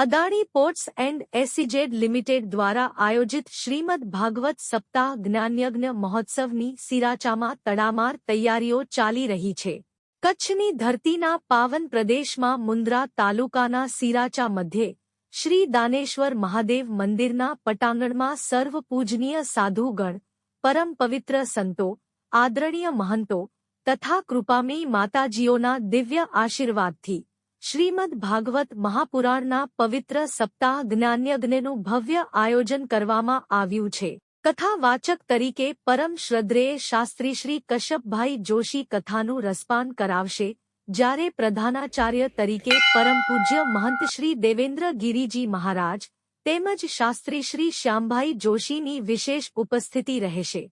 Adani ports and SEZ limited દ્વારા આયોજિત શ્રીમદ ભાગવત સપ્તાહ જ્ઞાનયજ્ઞ મહોત્સવની સિરાચામાં તડામાર તૈયારીઓ ચાલી રહી છે. કચ્છની ધરતીના પાવન પ્રદેશમાં મુન્દ્રા તાલુકાના સિરાચા મધ્યે શ્રી દાનેશ્વર મહાદેવ મંદિરના પટાંગણમાં સર્વ પૂજનીય સાધુગણ, પરમ પવિત્ર સંતો, આદરણીય મહંતો તથા કૃપામી માતાજીઓના દિવ્ય આશીર્વાદથી શ્રીમદ ભાગવત મહાપુરાણના પવિત્ર સપ્તાહ જ્ઞાન્યજ્ઞનું ભવ્ય આયોજન કરવામાં આવ્યું છે. કથાવાચક તરીકે પરમ શ્રદ્ધેય શાસ્ત્રી શ્રી કશ્યપભાઈ જોશી કથાનું રસપાન કરાવશે, જ્યારે પ્રધાનાચાર્ય તરીકે પરમ પૂજ્ય મહંત શ્રી દેવેન્દ્ર ગિરિજી મહારાજ, તેમજ શાસ્ત્રી શ્રી શ્યામભાઈ જોશીની વિશેષ ઉપસ્થિતિ રહેશે.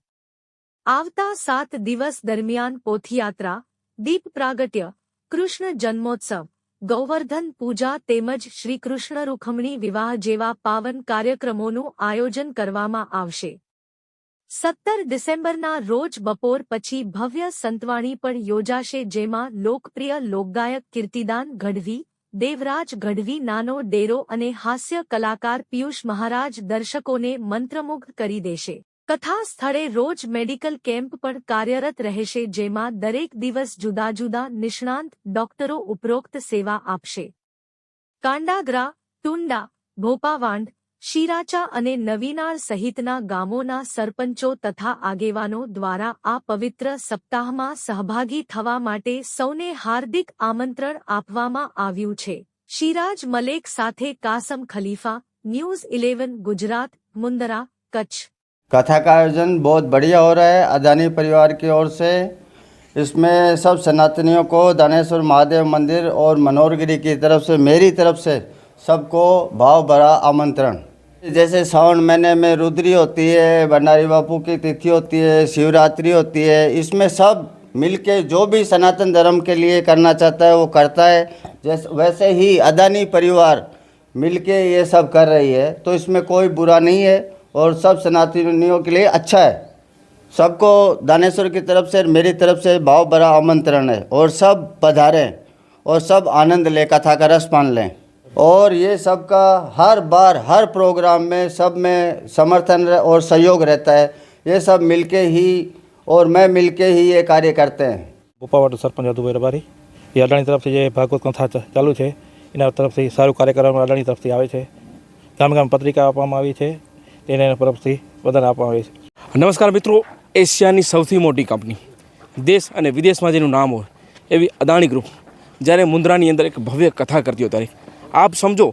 આવતા સાત દિવસ દરમિયાન પોથયાત્રા, દીપ પ્રાગટ્ય, કૃષ્ણ જન્મોત્સવ ગૌવર્ધન પૂજા તેમજ શ્રી કૃષ્ણ રૂખમણી વિવાહ જેવા પાવન કાર્યક્રમોનું આયોજન કરવામાં આવશે. સત્તર ડિસેમ્બરના રોજ બપોર પછી ભવ્ય સંતવાણી પણ યોજાશે જેમાં લોકપ્રિય લોકગાયક કીર્તિદાન ગઢવી, દેવરાજ ગઢવી, નાનો ડેરો અને હાસ્ય કલાકાર પિયુષ મહારાજ દર્શકોને મંત્રમુગ્ધ કરી દેશે. કથા સ્થળે રોજ મેડિકલ કેમ્પ પણ કાર્યરત રહેશે જેમાં દરેક દિવસ જુદા જુદા નિષ્ણાંત ડોક્ટરો ઉપરોક્ત સેવા આપશે. કાંડાગ્રા ટુંડા ભોપાવાંડ શિરાચા અને નવીનાળ સહિતના ગામોના સરપંચો તથા આગેવાનો દ્વારા આ પવિત્ર સપ્તાહમાં સહભાગી થવા માટે સૌને હાર્દિક આમંત્રણ આપવામાં આવ્યું છે. શિરાજ મલેક સાથે કાસમ ખલીફા, ન્યૂઝ ઇલેવન ગુજરાત, મુંદરા, કચ્છ. कथा का आयोजन बहुत बढ़िया हो रहा है। अदानी परिवार की ओर से इसमें सब सनातनियों को दानेश्वर महादेव मंदिर और मनोहरगिरी की तरफ़ से, मेरी तरफ़ से सबको भाव भरा आमंत्रण। जैसे सावन महीने में रुद्री होती है, भंडारी बापू की तिथि होती है, शिवरात्रि होती है, इसमें सब मिलके जो भी सनातन धर्म के लिए करना चाहता है, वो करता है। जैसे, वैसे ही अदानी परिवार मिलके ये सब कर रही है तो इसमें कोई बुरा नहीं है। और सब सनातनियों के लिए अच्छा है सबको दानेश्वर की तरफ से मेरी तरफ से भाव भरा आमंत्रण है और सब पधारें और सब आनंद ले कथा का रस पान लें और ये सबका हर बार हर प्रोग्राम में सब में समर्थन रह- और सहयोग रहता है ये सब मिलके ही और मैं मिलके ही ये कार्य करते हैं ગોપાવાડ સરપંચ યાદુભાઈ રબારી એ અડાણી તરફથી જે ભાગવત કથા ચ- ચાલુ છે એના તરફથી સારું કાર્યક્રમ અડાણી તરફથી આવે છે ગામ ગામ પત્રિકા આપવામાં આવી છે તેને તરફથી વધારે આપવામાં આવે છે. નમસ્કાર મિત્રો, એશિયાની સૌથી મોટી કંપની, દેશ અને વિદેશમાં જેનું નામ હોય એવી અદાણી ગ્રુપ જ્યારે મુન્દ્રાની અંદર એક ભવ્ય કથા કરતી હોય ત્યારે. આપ સમજો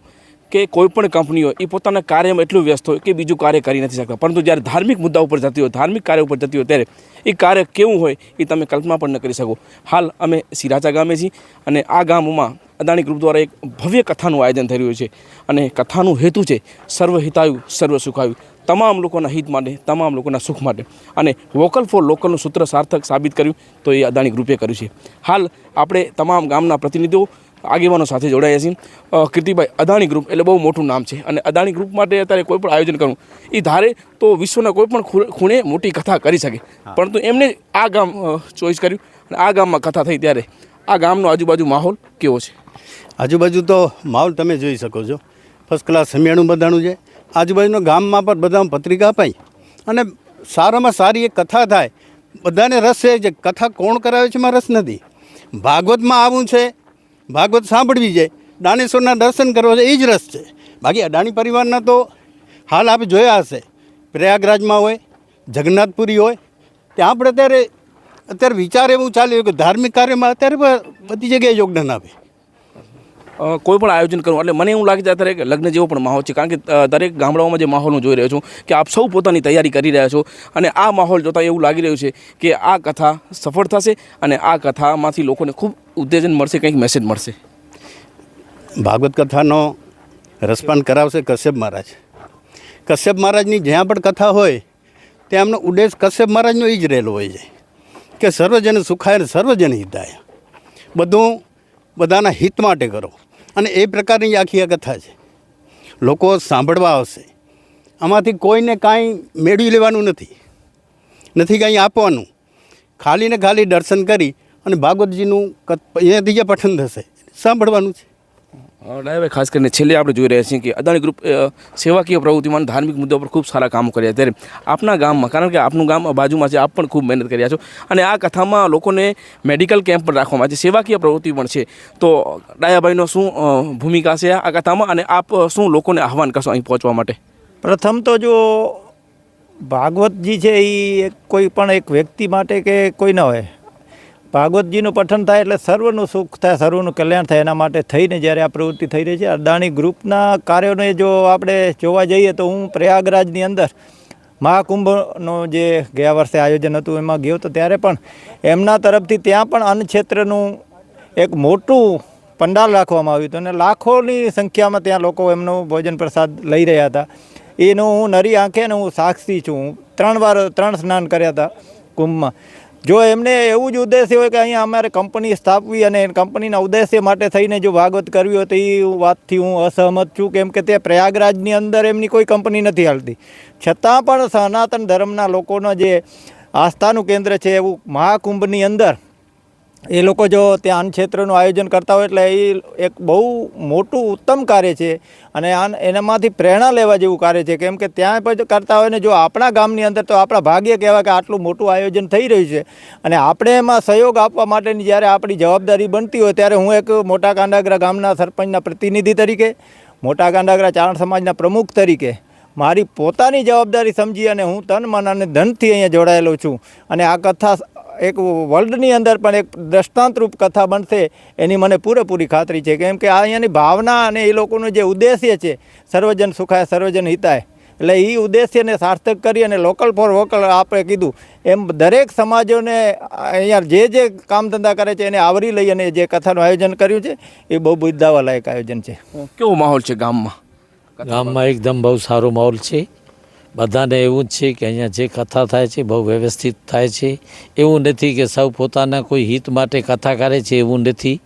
કે કોઈ પણ કંપની હોય એ પોતાના કાર્યમાં એટલું વ્યસ્ત હોય કે બીજું કાર્ય કરી નથી શકતા. પરંતુ જ્યારે ધાર્મિક મુદ્દા ઉપર જતી હોય, ધાર્મિક કાર્ય ઉપર જતી હોય ત્યારે એ કાર્ય કેવું હોય એ તમે કલ્પના પણ ન કરી શકો. હાલ અમે સિરાચા ગામે છીએ અને આ ગામમાં અદાણી ગ્રુપ દ્વારા એક ભવ્ય કથાનું આયોજન થઈ રહ્યું છે અને કથાનું હેતુ છે સર્વ હિતાયુ સર્વ સુખાયુ તમામ લોકોના હિત માટે તમામ લોકોના સુખ માટે. અને વોકલ ફોર લોકલનું સૂત્ર સાર્થક સાબિત કર્યું તો એ અદાણી ગ્રુપે કર્યું છે. હાલ આપણે તમામ ગામના પ્રતિનિધિઓ આગેવાનો સાથે જોડાયા છીએ. કીર્તિભાઈ અદાણી ગ્રુપ એટલે બહુ મોટું નામ છે અને અદાણી ગ્રુપ માટે અત્યારે કોઈ પણ આયોજન કરવું એ ધારે તો વિશ્વના કોઈ પણ ખૂણે મોટી કથા કરી શકે. પરંતુ એમને આ ગામ ચોઈસ કર્યું અને આ ગામમાં કથા થઈ ત્યારે આ ગામનો આજુબાજુ માહોલ કેવો છે? આજુબાજુ તો માહોલ તમે જોઈ શકો છો. ફર્સ્ટ ક્લાસ સમિયાણું બધાણું છે. આજુબાજુના ગામમાં પણ બધા પત્રિકા અપાઈ. અને સારામાં સારી એક કથા થાય. બધાને રસ છે જે કથા કોણ કરાવે છે, એમાં રસ નથી. ભાગવતમાં આવવું છે. ભાગવત સાંભળવી છે. દાનેશ્વરના દર્શન કરવા છે, એ જ રસ છે. બાકી અડાણી પરિવારના તો હાલ આપણે જોયા હશે. પ્રયાગરાજમાં હોય, જગન્નાથપુરી હોય, ત્યાં આપણે અત્યારે અત્યારે વિચાર એવું ચાલ્યો કે ધાર્મિક કાર્યમાં અત્યારે બધી જગ્યાએ યોગદાન આપે. કોઈ પણ આયોજન કરવું એટલે મને એવું લાગે છે અત્યારે લગ્ન જેવો પણ માહોલ છે કારણ કે દરેક ગામડાઓમાં જે માહોલ હું જોઈ રહ્યો છું કે આપ સૌ પોતાની તૈયારી કરી રહ્યા છો અને આ માહોલ જોતાં એવું લાગી રહ્યું છે કે આ કથા સફળ થશે અને આ કથામાંથી લોકોને ખૂબ ઉત્તેજન મળશે કંઈક મેસેજ મળશે. ભાગવત કથાનો રસપાન કરાવશે કશ્યપ મહારાજ. કશ્યપ મહારાજની જ્યાં પણ કથા હોય ત્યાં એમનો ઉદ્દેશ કશ્યપ મહારાજનો એ જ રહેલો હોય છે. કે સર્વજન સુખાય અને સર્વજન હિતાય. બધું બધાના હિત માટે કરો. અને એ પ્રકારની આખી આ કથા છે. લોકો સાંભળવા આવશે. આમાંથી કોઈને કાંઈ મેળવી લેવાનું નથી. નથી કાંઈ આપવાનું. ખાલી ને ખાલી દર્શન કરી અને ભાગવતજીનું અહીંયાથી જે પઠન થશે, સાંભળવાનું છે. ડાયભાઈ ખાસ કરીને છેલ્લે આપણે જોઈ રહ્યા છીએ કે અદાણી ગ્રુપ સેવાકીય પ્રવૃત્તિમાં ધાર્મિક મુદ્દા પર ખૂબ સારા કામ કર્યા ત્યારે આપના ગામમાં, કારણ કે આપનું ગામ બાજુમાં છે, આપ પણ ખૂબ મહેનત કર્યા છો. અને આ કથામાં લોકોને મેડિકલ કેમ્પ પણ રાખવામાં આવે છે. સેવાકીય પ્રવૃત્તિ પણ છે. તો ડાયાભાઈનો શું ભૂમિકા છે આ કથામાં? અને આપ શું લોકોને આહવાન કરશો અહીં પહોંચવા માટે? પ્રથમ તો જો ભાગવતજી છે એ કોઈ પણ એક વ્યક્તિ માટે કે કોઈ ન હોય. ભાગવતજીનું પઠન થાય એટલે સર્વનું સુખ થાય, સર્વનું કલ્યાણ થાય, એના માટે થઈને જ્યારે આ પ્રવૃત્તિ થઈ રહી છે, અદાણી ગ્રુપના કાર્યોને જો આપણે જોવા જઈએ તો હું પ્રયાગરાજની અંદર મહાકુંભનો જે ગયા વર્ષે આયોજન હતું એમાં ગયો તો ત્યારે પણ એમના તરફથી ત્યાં પણ અન્ન ક્ષેત્રનું એક મોટું પંડાલ રાખવામાં આવ્યું હતું અને લાખોની સંખ્યામાં ત્યાં લોકો એમનો ભોજન પ્રસાદ લઈ રહ્યા હતા. એનું હું નરી આંખે ને હું સાક્ષી છું. ત્રણ વાર, ત્રણ સ્નાન કર્યા હતા કુંભમાં. જો એમને એવું જ ઉદ્દેશ્ય હોય કે અહીંયા અમારે કંપની સ્થાપવી અને કંપનીના ઉદ્દેશ્ય માટે થઈને જો ભાગવત કરવી હોય તો એ વાતથી હું અસહમત છું, કેમ કે તે પ્રયાગરાજની અંદર એમની કોઈ કંપની નથી હાલતી. છતાં પણ સનાતન ધર્મના લોકોનો જે આસ્થાનું કેન્દ્ર છે, એવું મહાકુંભની અંદર એ લોકો જો ત્યાં ક્ષેત્રનું આયોજન કરતા હોય એટલે એ એક બહુ મોટું ઉત્તમ કાર્ય છે અને એનામાંથી પ્રેરણા લેવા જેવું કાર્ય છે. કેમ કે ત્યાં પણ કરતા હોય ને જો આપણા ગામની અંદર તો આપણા ભાગ્ય કહેવાય કે આટલું મોટું આયોજન થઈ રહ્યું છે. અને આપણે એમાં સહયોગ આપવા માટેની જ્યારે આપણી જવાબદારી બનતી હોય ત્યારે હું એક મોટા કાંડાગરા ગામના સરપંચના પ્રતિનિધિ તરીકે, મોટા કાંડાગરા ચારણ સમાજના પ્રમુખ તરીકે મારી પોતાની જવાબદારી સમજી અને હું તન, મન અને ધનથી અહીંયા જોડાયેલો છું. અને આ કથા એક વર્લ્ડની અંદર પણ એક દ્રષ્ટાંતરૂપ કથા બનશે એની મને પૂરેપૂરી ખાતરી છે. કેમ કે આ અહીંયાની ભાવના અને એ લોકોનું જે ઉદ્દેશ્ય છે સર્વજન સુખાય સર્વજન હિતાય. એટલે એ ઉદ્દેશ્યને સાર્થક કરી અને લોકલ ફોર વોકલ આપણે કીધું. એમ દરેક સમાજોને અહીંયા જે જે કામ ધંધા કરે છે એને આવરી લઈ અને જે કથાનું આયોજન કર્યું છે એ બહુ બુદ્ધાવાલાયક આયોજન છે. કેવો માહોલ છે ગામમાં? ગામમાં એકદમ બહુ સારો માહોલ છે. બધાને એવું જ છે કે અહીંયા જે કથા થાય છે, બહુ વ્યવસ્થિત થાય છે. એવું નથી કે સૌ પોતાના કોઈ હિત માટે કથા કરે છે, એવું નથી.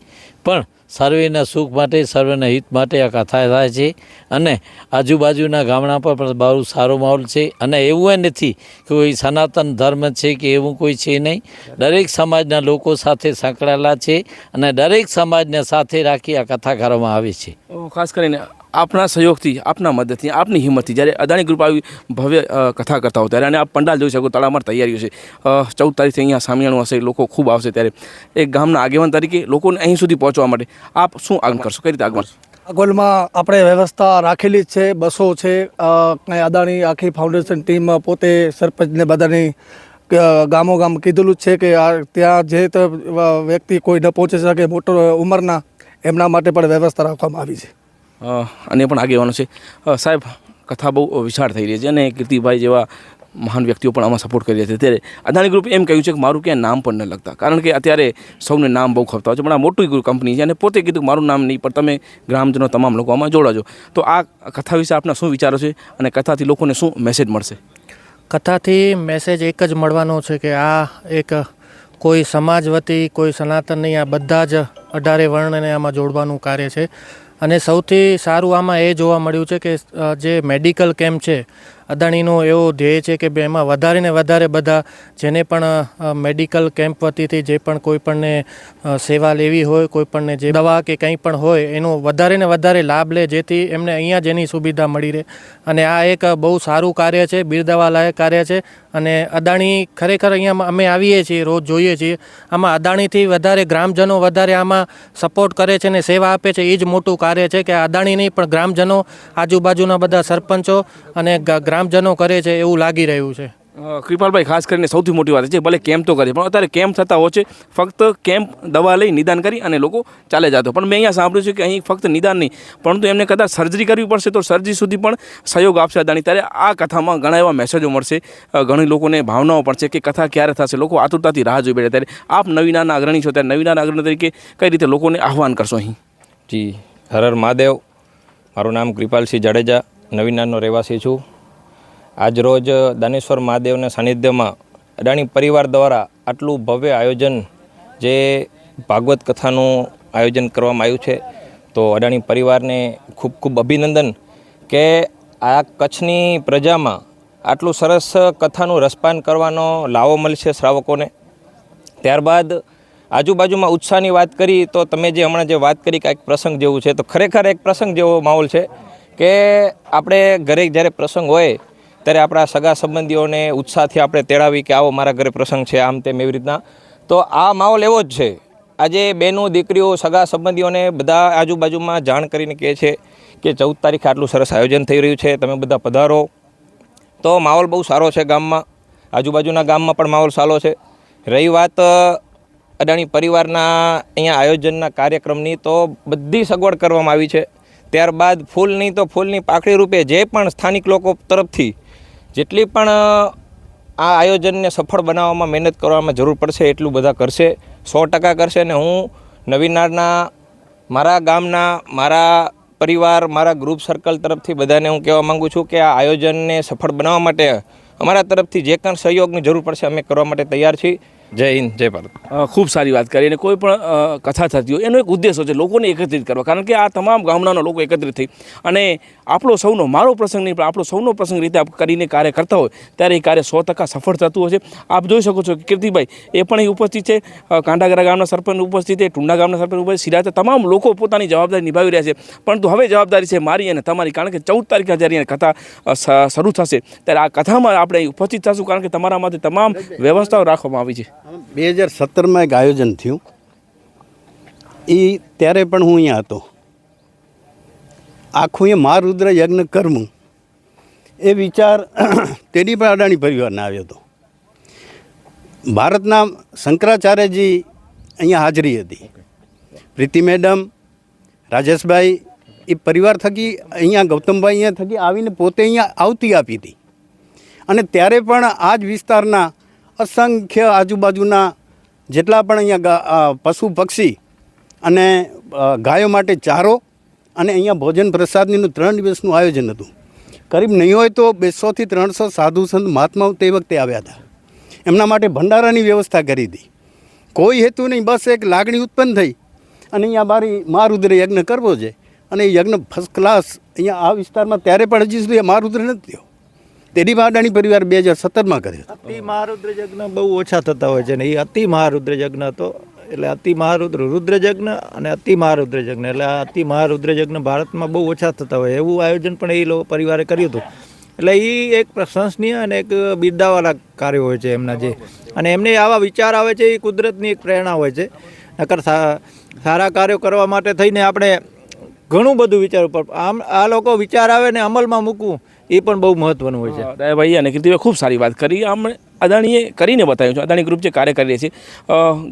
પણ સર્વેના સુખ માટે, સર્વેના હિત માટે આ કથા થાય છે અને આજુબાજુના ગામડા પર પણ બહુ સારો માહોલ છે. અને એવું એ નથી કે કોઈ સનાતન ધર્મ છે કે એવું કોઈ છે નહીં. દરેક સમાજના લોકો સાથે સંકળાયેલા છે અને દરેક સમાજને સાથે રાખી આ કથા કરવામાં આવે છે. ખાસ કરીને આપના સહયોગથી, આપના મદદથી, આપની હિંમતથી જ્યારે અદાણી ગ્રુપ આવી ભવ્ય કથા કરતા હોય ત્યારે અને આ પંડાલ જોઈ શકો, તળામાર તૈયારીઓ છે. ચૌદ તારીખથી અહીંયા સામિયાણું હશે, લોકો ખૂબ આવશે ત્યારે. એક ગામના આગેવાન તરીકે લોકોને અહીં સુધી પહોંચવા માટે આપ શું આગળ કરશો? કઈ રીતે આગળ અગોલમાં આપણે વ્યવસ્થા રાખેલી જ છે, બસો છે કંઈ અદાણી આખી ફાઉન્ડેશન ટીમ પોતે સરપંચને બધાની ગામો ગામ કીધેલું જ છે કે આ ત્યાં જે વ્યક્તિ કોઈ ન પહોંચી શકે મોટો ઉંમરના, એમના માટે પણ વ્યવસ્થા રાખવામાં આવી છે. અને પણ આગેવાનો છે. સાહેબ, કથા બહુ વિશાળ થઈ રહી છે અને કીર્તિભાઈ જેવા મહાન વ્યક્તિઓ પણ આમાં સપોર્ટ કરી રહ્યા છે. ત્યારે અદાણી ગ્રુપ એમ કહ્યું છે કે મારું ક્યાંય નામ પણ ન લગતા કારણ કે અત્યારે સૌને નામ બહુ ખપતા હોય છે, પણ આ મોટી કંપની છે અને પોતે કીધું મારું નામ નહીં, પણ તમે ગ્રામજનો તમામ લોકો આમાં જોડાજો તો આ કથા વિશે આપના શું વિચારો છે અને કથાથી લોકોને શું મેસેજ મળશે? કથાથી મેસેજ એક જ મળવાનો છે કે આ એક કોઈ સમાજ વતી, કોઈ સનાતન નહીં, આ બધા જ અઢારે વર્ણને આમાં જોડવાનું કાર્ય છે. અને સૌથી સારું આમાં એ જોવા મળ્યું છે કે જે મેડિકલ કેમ્પ છે અદાણીનો એવો ધ્યેય છે કે એમાં વધારે ને વધારે બધા જેને પણ મેડિકલ કેમ્પ વતીથી જે પણ કોઈ પણને સેવા લેવી હોય, કોઈ પણને જે દવા કે કંઈ પણ હોય, એનો વધારે ને વધારે લાભ લે જેથી એમને અહીંયા જ એની સુવિધા મળી રહે. અને આ એક બહુ સારું કાર્ય છે, બિરદાવાલાયક કાર્ય છે. અને અદાણી ખરેખર અહીંયા અમે આવીએ છીએ, રોજ જોઈએ છીએ. આમાં અદાણીથી વધારે, ગ્રામજનો વધારે આમાં સપોર્ટ કરે છે ને સેવા આપે છે, એ જ મોટું કાર્ય છે કે અદાણી નહીં પણ ગ્રામજનો આજુબાજુના બધા સરપંચો અને ગ- ગ્રામજનો કરે છે એવું લાગી રહ્યું છે. કૃપાલભાઈ ખાસ કરીને સૌથી મોટી વાત છે ભલે કેમ્પ તો કરે પણ અત્યારે કેમ્પ થતા હોય છે ફક્ત કેમ્પ દવા લઈ નિદાન કરી અને લોકો ચાલે જતો પણ મેં અહીંયા સાંભળ્યું છે કે અહીં ફક્ત નિદાન નહીં પરંતુ એમને કદાચ સર્જરી કરવી પડશે તો સર્જરી સુધી પણ સહયોગ આપશે અદાણી. ત્યારે આ કથામાં ઘણા એવા મેસેજો મળશે. ઘણી લોકોને ભાવનાઓ પણ છે કે કથા ક્યારે થશે લોકો આતુરતાથી રાહ જોઈ બેઠા ત્યારે આપ નવીનાના અગ્રણી છો ત્યારે નવીનાના અગ્રણી તરીકે કઈ રીતે લોકોને આહવાન કરશો અહીં? જી હર હર મહાદેવ. મારું નામ કૃપાલસિંહ જાડેજા નવીનાનો રહેવાસી છું. આજરોજ દાનેશ્વર મહાદેવના સાનિધ્યમાં અદાણી પરિવાર દ્વારા આટલું ભવ્ય આયોજન જે ભાગવત કથાનું આયોજન કરવામાં આવ્યું છે, તો અદાણી પરિવારને ખૂબ ખૂબ અભિનંદન કે આ કચ્છની પ્રજામાં આટલું સરસ કથાનું રસપાન કરવાનો લાવો મળશે શ્રાવકોને. ત્યારબાદ આજુબાજુમાં ઉત્સાહની વાત કરી, તો તમે જે હમણાં જે વાત કરી કે એક પ્રસંગ જેવું છે, તો ખરેખર એક પ્રસંગ જેવો માહોલ છે કે આપણે ઘરે જ્યારે પ્રસંગ હોય ત્યારે આપણા સગા સંબંધીઓને ઉત્સાહથી આપણે તેડાવી કે આવો મારા ઘરે પ્રસંગ છે, આમ તેમ એવી રીતના. તો આ માહોલ એવો જ છે. આજે બહેનો દીકરીઓ, સગા સંબંધીઓને બધા આજુબાજુમાં જાણ કરીને કહે છે કે ચૌદ તારીખે આટલું સરસ આયોજન થઈ રહ્યું છે, તમે બધા પધારો. તો માહોલ બહુ સારો છે ગામમાં. આજુબાજુના ગામમાં પણ માહોલ સારો છે. રહી વાત અદાણી પરિવારના અહીંયા આયોજનના કાર્યક્રમની, તો બધી સગવડ કરવામાં આવી છે. ત્યારબાદ ફૂલની તો ફૂલની પાકળી રૂપે જે પણ સ્થાનિક લોકો તરફથી જેટલી પણ આ આયોજનને સફળ બનાવવામાં મહેનત કરવામાં જરૂર પડશે, એટલું બધા કરશે. સો ટકા કરશે અને હું નવીનારના, મારા ગામના, મારા પરિવાર, મારા ગ્રુપ સર્કલ તરફથી બધાને હું કહેવા માગું છું કે આ આયોજનને સફળ બનાવવા માટે અમારા તરફથી જે કાંઈ સહયોગની જરૂર પડશે અમે કરવા માટે તૈયાર છીએ. જય હિન્દ, જય ભારત. ખૂબ સારી વાત કરી અને કોઈ પણ કથા થતી હોય, એનો એક ઉદ્દેશ છે લોકોને એકત્રિત કરવા. કારણ કે આ તમામ ગામડાના લોકો એકત્રિત થઈ અને આપણો સૌનો, મારો પ્રસંગ નહીં, પણ આપણો સૌનો પ્રસંગ રીતે કરીને કાર્ય કરતા હોય, ત્યારે એ કાર્ય સો ટકા સફળ થતું હોય છે. આપ જોઈ શકો છો કે કીર્તિભાઈ, એ પણ અહીં ઉપસ્થિત છે. કાંડાગરા ગામના સરપંચ ઉપસ્થિત છે, ટુંડા ગામના સરપંચ ઉપસ્થિત સિરાજે તમામ લોકો પોતાની જવાબદારી નિભાવી રહ્યા છે. પરંતુ હવે જવાબદારી છે મારી અને તમારી, કારણ કે ચૌદ તારીખે જ્યારે કથા શરૂ થશે, ત્યારે આ કથામાં આપણે ઉપસ્થિત થશું, કારણ કે તમારા માટે તમામ વ્યવસ્થાઓ રાખવામાં આવી છે. બે હજાર સત્તરમાં એક આયોજન થયું. એ ત્યારે પણ હું અહીંયા હતો. આખું એ માર રુદ્ર યજ્ઞ કરવું એ વિચાર તેની પણ અડાણી પરિવારને આવ્યો હતો. ભારતના શંકરાચાર્યજી અહીંયા હાજરી હતી. પ્રીતિ મેડમ, રાજેશભાઈ, એ પરિવાર થકી અહીંયા, ગૌતમભાઈ અહીંયા થકી આવીને પોતે અહીંયા આવતી આપી હતી. અને ત્યારે પણ આ જ વિસ્તારના અસંખ્ય આજુબાજુના જેટલા પણ અહીંયા પશુ પક્ષી અને ગાયો માટે ચારો અને અહીંયા ભોજન પ્રસાદનીનું ત્રણ દિવસનું આયોજન હતું. કરીબ નહીં હોય તો બેસોથી ત્રણસો સાધુ સંત મહાત્માઓ તે વખતે આવ્યા હતા. એમના માટે ભંડારાની વ્યવસ્થા કરી હતી કોઈ હેતુ નહીં, બસ એક લાગણી ઉત્પન્ન થઈ અને અહીંયા મારી મહારુદ્ર યજ્ઞ કરવો છે અને એ યજ્ઞ ફર્સ્ટ ક્લાસ અહીંયા આ વિસ્તારમાં ત્યારે પણ હજી સુધી મહારુદ્ર નથી થયો. તેની અડાણી પરિવાર બે હજાર સત્તરમાં કર્યો અતિ મહારુદ્ર યજ્ઞ બહુ ઓછા થતા હોય છે ને એ અતિ મહારુદ્ર યજ્ઞ હતો એટલે અતિ મહારુદ્ર રુદ્ર યજ્ઞ અને અતિ મહારુદ્ર યજ્ઞ એટલે આ અતિ મહારુદ્ર યજ્ઞ ભારતમાં બહુ ઓછા થતા હોય. એવું આયોજન પણ એ લોકો પરિવારે કર્યું હતું. એટલે એ એક પ્રશંસનીય અને એક બિરદાવાળા કાર્યો હોય છે એમના જે. અને એમને આવા વિચાર આવે છે એ કુદરતની એક પ્રેરણા હોય છે. નકર સારા કાર્યો કરવા માટે થઈને આપણે ઘણું બધું વિચારવું પડે આમ આ લોકો વિચાર આવે ને અમલમાં મૂકવું એ પણ બહુ મહત્વનું હોય છે. ભાઈ અને કીર્તિભાઈ ખૂબ સારી વાત કરી. આમ અદાણીએ કરીને બતાવ્યું છે. અદાણી ગ્રુપ જે કાર્ય કરી રહી છે.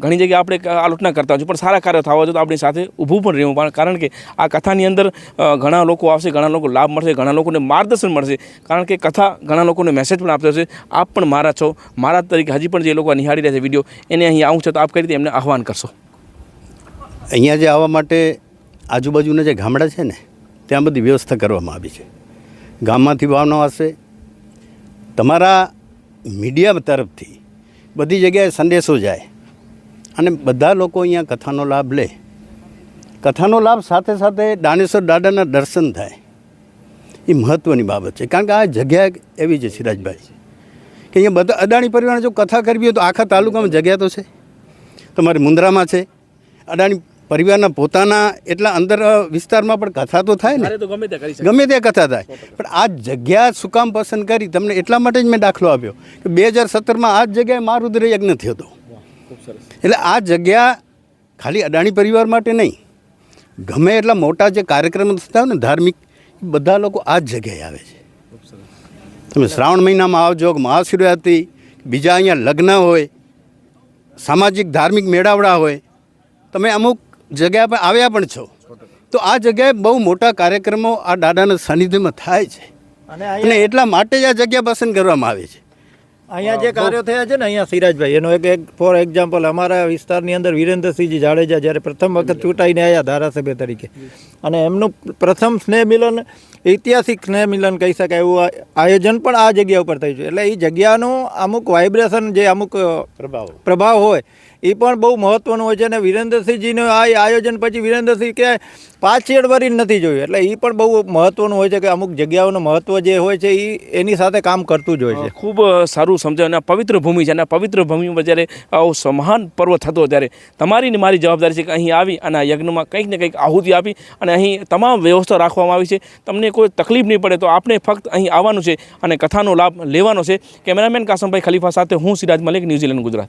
ઘણી જગ્યાએ આપણે આલોચના કરતા હોય છે પણ સારા કાર્ય થવા હોય તો આપણી સાથે ઊભું પણ રહેવું. પણ કારણ કે આ કથાની અંદર ઘણા લોકો આવશે ઘણા લોકો લાભ મળશે ઘણા લોકોને માર્ગદર્શન મળશે. કારણ કે કથા ઘણા લોકોને મેસેજ પણ આપતો હશે. આપ પણ મારા છો. મારા તરીકે હજી પણ જે લોકો નિહાળી રહ્યા છે વીડિયો એને અહીં આવું છે તો આપ કઈ રીતે એમને આહવાન કરશો? અહીંયા જે આવવા માટે આજુબાજુના જે ગામડા છે ને ત્યાં બધી વ્યવસ્થા કરવામાં આવી છે. ગામમાંથી વાહનો હશે. તમારા મીડિયા તરફથી બધી જગ્યાએ સંદેશો જાય અને બધા લોકો અહીંયા કથાનો લાભ લે. કથાનો લાભ સાથે સાથે દાનેશ્વર દાદાના દર્શન થાય. એ મહત્ત્વની બાબત છે. કારણ કે આ જગ્યા એવી છે સિરાજભાઈ, કે અહીંયા બધા અદાણી પરિવારને જો કથા કરવી હોય તો આખા તાલુકામાં જગ્યા તો છે. તમારે મુન્દ્રામાં છે. અદાણી પરિવારના પોતાના એટલા અંદર વિસ્તારમાં પણ કથા તો થાય ને. ગમે તે ત્યાં કથા થાય. પણ આ જગ્યા શું કામ પસંદ કરી? તમને એટલા માટે જ મેં દાખલો આપ્યો કે બે હજાર સત્તરમાં આ જ જગ્યાએ મારુદ્ર યજ્ઞ થયો હતો. એટલે આ જગ્યા ખાલી અદાણી પરિવાર માટે નહીં. ગમે એટલા મોટા જે કાર્યક્રમો થતા હોય ને ધાર્મિક બધા લોકો આ જ જગ્યાએ આવે છે. તમે શ્રાવણ મહિનામાં આવજો મહાશિવરાત્રિ બીજા અહીંયા લગ્ન હોય સામાજિક ધાર્મિક મેળાવડા હોય તમે અમુક જગ્યા પર આવ્યા પણ છો. તો આ જગ્યાએ બહુ મોટા કાર્યક્રમો આ દાદાના સાનિધ્યમાં થાય છે. અને એટલા માટે જ આ જગ્યા પસંદ કરવામાં આવે છે. અહીંયા જે કાર્યો થયા છે ને અહીંયા સિરાજભાઈ એનો એક એક ફોર એક્ઝામ્પલ અમારા વિસ્તારની અંદર વિરેન્દ્રસિંહજી જાડેજા જ્યારે પ્રથમ વખત ચૂંટાઈને આવ્યા ધારાસભ્ય તરીકે. અને એમનું પ્રથમ સ્નેહ મિલન ઐતિહાસિક સ્નેહ મિલન કહી શકાય એવું આ- આયોજન પણ આ જગ્યા ઉપર થયું છે. એટલે એ જગ્યાનું અમુક વાઇબ્રેશન જે અમુક પ્રભાવ. પ્રભાવ હોય એ પણ બહુ મહત્ત્વનું હોય છે અને વિરેન્દ્રસિંહજીનું આ આયોજન પછી વિરેન્દ્રસિંહ કે પાછળ વળી નથી જોયું. એટલે એ પણ બહુ મહત્ત્વનું હોય છે કે અમુક જગ્યાઓનું મહત્ત્વ જે હોય છે એ એની સાથે કામ કરતું જ હોય છે. ખૂબ સારું સમજાય અને પવિત્ર ભૂમિ છે અને પવિત્ર ભૂમિ પર જ્યારે આવો સ- મહાન પર્વ થતો ત્યારે તમારી મારી જવાબદારી છે કે અહીં આવી અને યજ્ઞમાં કંઈક ને કંઈક આહુતિ આપી અને અહીં તમામ વ્યવસ્થા રાખવામાં આવી છે. તમને કોઈ તકલીફ નહીં પડે તો આપણે ફક્ત અહીં આવવાનું છે અને કથાનો લાભ લેવાનો છે. કેમેરામેન કાસમભાઈ ખલીફા સાથે હું સિરાજ મલિક, ન્યૂઝીલેન્ડ, ગુજરાત.